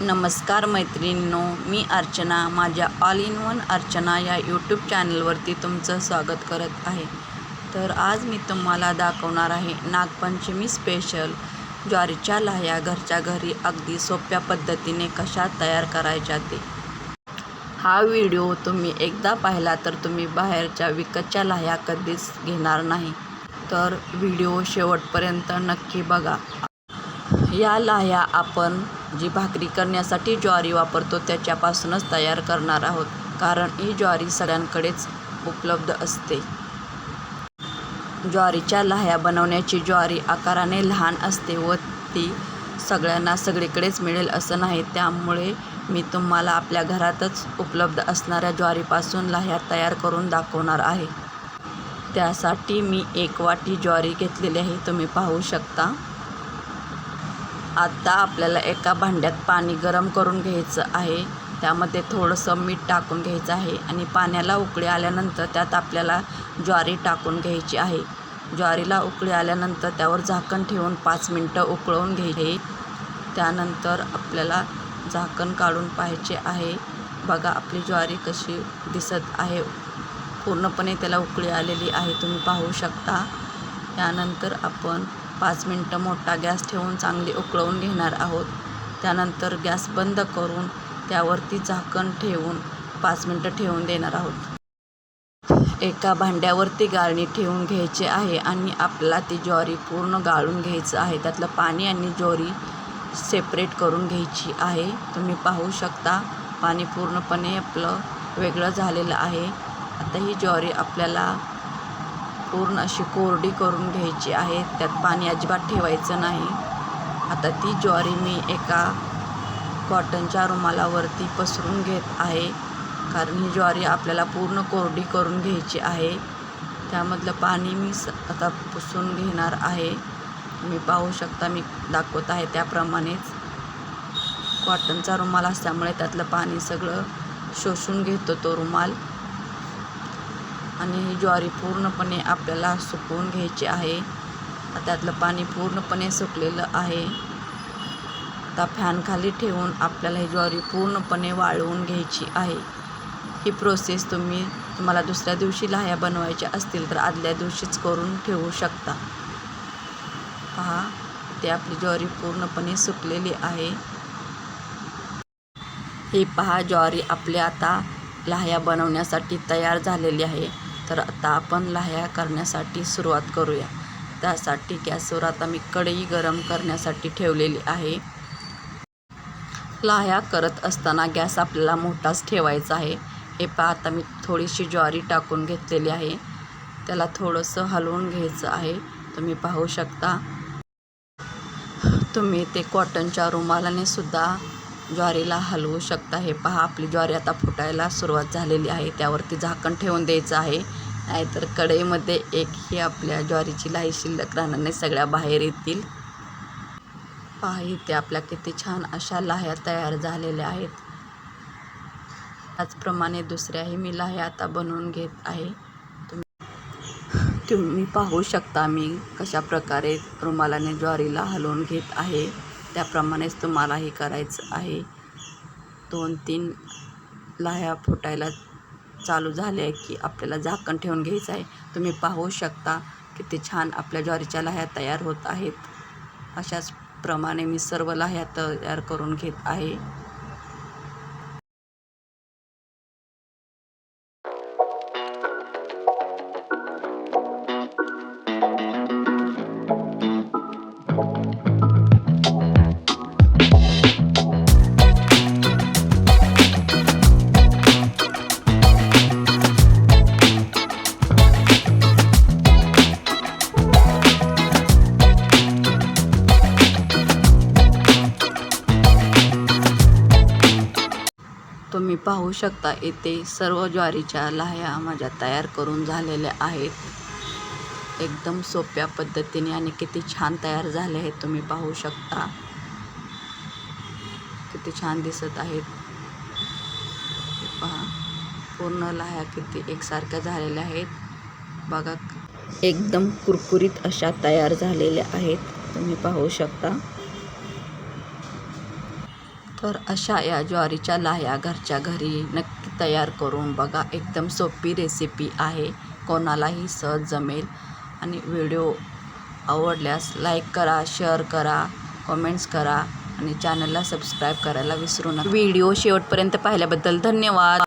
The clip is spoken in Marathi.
नमस्कार मैत्रिणींनो मी अर्चना माझ्या ऑल इन वन अर्चना या यूट्यूब चॅनलवरती तुमचं स्वागत करत आहे. तर आज मी तुम्हाला दाखवणार आहे नागपंचमी स्पेशल ज्वारीच्या लाह्या घरच्या घरी अगदी सोप्या पद्धतीने कशा तयार करायच्या ते. हा व्हिडिओ तुम्ही एकदा पाहिला तर तुम्ही बाहेरच्या विकतच्या लाह्या कधीच घेणार नाही. तर व्हिडिओ शेवटपर्यंत नक्की बघा. या लाह्या आपण जी भाकरी करण्यासाठी ज्वारी वापरतो त्याच्यापासूनच तयार करणार आहोत. कारण ही ज्वारी सगळ्यांकडेच उपलब्ध असते. ज्वारीच्या लाह्या बनवण्याची ज्वारी आकाराने लहान असते व ती सगळ्यांना सगळीकडेच मिळेल असं नाही. त्यामुळे मी तुम्हाला आपल्या घरातच उपलब्ध असणाऱ्या ज्वारीपासून लाह्या तयार करून दाखवणार आहे. त्यासाठी मी एक वाटी ज्वारी घेतलेली आहे. तुम्ही पाहू शकता. आता आपल्याला एका भांड्यात पाणी गरम करून घ्यायचं आहे. त्यामध्ये थोडंसं मीठ टाकून घ्यायचं आहे आणि पाण्याला उकळी आल्यानंतर त्यात आपल्याला ज्वारी टाकून घ्यायची आहे. ज्वारीला उकळी आल्यानंतर त्यावर झाकण ठेवून पाच मिनटं उकळवून घ्यायचे. त्यानंतर आपल्याला झाकण काढून पाहायचे आहे. बघा आपली ज्वारी कशी दिसत आहे. पूर्णपणे त्याला उकळी आलेली आहे. तुम्ही पाहू शकता. त्यानंतर आपण पाच मिनटं मोठा गॅस ठेवून चांगली उकळवून घेणार आहोत. त्यानंतर गॅस बंद करून त्यावरती झाकण ठेवून पाच मिनटं ठेवून देणार आहोत. एका भांड्यावरती गाळणी ठेवून घ्यायची आहे आणि आपल्याला ती ज्वारी पूर्ण गाळून घ्यायचं आहे. त्यातलं पाणी आणि ज्वारी सेपरेट करून घ्यायची आहे. तुम्ही पाहू शकता पाणी पूर्णपणे आपलं वेगळं झालेलं आहे. आता ही ज्वारी आपल्याला पूर्ण अशी कोरडी करून घ्यायची आहे. त्यात पाणी अजिबात ठेवायचं नाही. आता ती ज्वारी मी एका कॉटनच्या रुमालावरती पसरून घेत आहे. कारण ही ज्वारी आपल्याला पूर्ण कोरडी करून घ्यायची आहे. त्यामधलं पाणी मी स आता पुसून घेणार आहे. तुम्ही पाहू शकता मी दाखवत आहे त्याप्रमाणेच. कॉटनचा रुमाल असल्यामुळे त्यातलं पाणी सगळं शोषून घेतो तो रुमाल. आणि ही ज्वारी पूर्णपणे आपल्याला सुकवून घ्यायची आहे. त्यातलं पाणी पूर्णपणे सुकलेलं आहे. आता फॅनखाली ठेवून आपल्याला ही ज्वारी पूर्णपणे वाळवून घ्यायची आहे. ही प्रोसेस तुम्ही तुम्हाला दुसऱ्या दिवशी लाह्या बनवायच्या असतील तर आदल्या दिवशीच करून ठेवू शकता. पहा ते आपली ज्वारी पूर्णपणे सुकलेली आहे. ही पहा ज्वारी आपली आता लाह्या बनवण्यासाठी तयार झालेली आहे. तर आता आपण लाह्या करण्यासाठी सुरुवात करूया. त्यासाठी गॅसवर आता मी कढई गरम करण्यासाठी ठेवलेली आहे. लाह्या करत असताना गॅस आपल्याला मोठाच ठेवायचा आहे. हे पहा आता मी थोडीशी ज्वारी टाकून घेतलेली आहे. त्याला थोडंसं हलवून घ्यायचं आहे. तुम्ही पाहू शकता. तुम्ही ते कॉटनच्या रुमालाने सुद्धा ज्वारीला हलवू शकता. हे पहा आपली ज्वारी आता फुटायला सुरुवात झालेली आहे. त्यावरती झाकण ठेवून द्यायचं आहे. नाहीतर कढईमध्ये एकही आपल्या ज्वारीची लाही शिल्लक राहणार नाही. सगळ्या बाहेर येतील. पहा इथे आपल्या किती छान अशा लाह्या तयार झालेल्या आहेत. त्याचप्रमाणे दुसऱ्याही मी लाह्या आता बनवून घेत आहे. तुम्ही तुम्ही पाहू शकता मी कशा प्रकारे रुमालाने ज्वारीला हलवून घेत आहे. त्याप्रमाणेच तुम्हालाही करायचं आहे. दोन तीन लाह्या फुटायला चालू झाल्या की आपल्याला झाकण ठेवून घ्यायचं आहे. तुम्ही पाहू शकता किती छान आपल्या ज्वारीच्या लाह्या तयार होत आहेत. अशाच प्रमाणे मी सर्व लाह्या तयार करून घेत आहे. तुम्ही पाहू शकता इथे सर्व ज्वारीच्या लाह्या माझ्या तयार करून झालेल्या आहेत. एकदम सोप्या पद्धतीने आणि किती छान तयार झाले आहेत तुम्ही पाहू शकता. किती छान दिसत आहेत. पहा पूर्ण लाह्या किती एकसारख्या झालेल्या आहेत. बघा एकदम कुरकुरीत अशा तयार झालेल्या आहेत. तुम्ही पाहू शकता. तर अशा या ज्वारीच्या लाह्या घरच्या घरी नक्की तयार करून बघा. एकदम सोपी रेसिपी आहे. कोणालाही सहज जमेल. आणि व्हिडिओ आवडल्यास लाईक करा शेअर करा कमेंट्स करा आणि चॅनलला सबस्क्राईब करायला विसरू नका. व्हिडिओ शेवटपर्यंत पाहिल्याबद्दल धन्यवाद.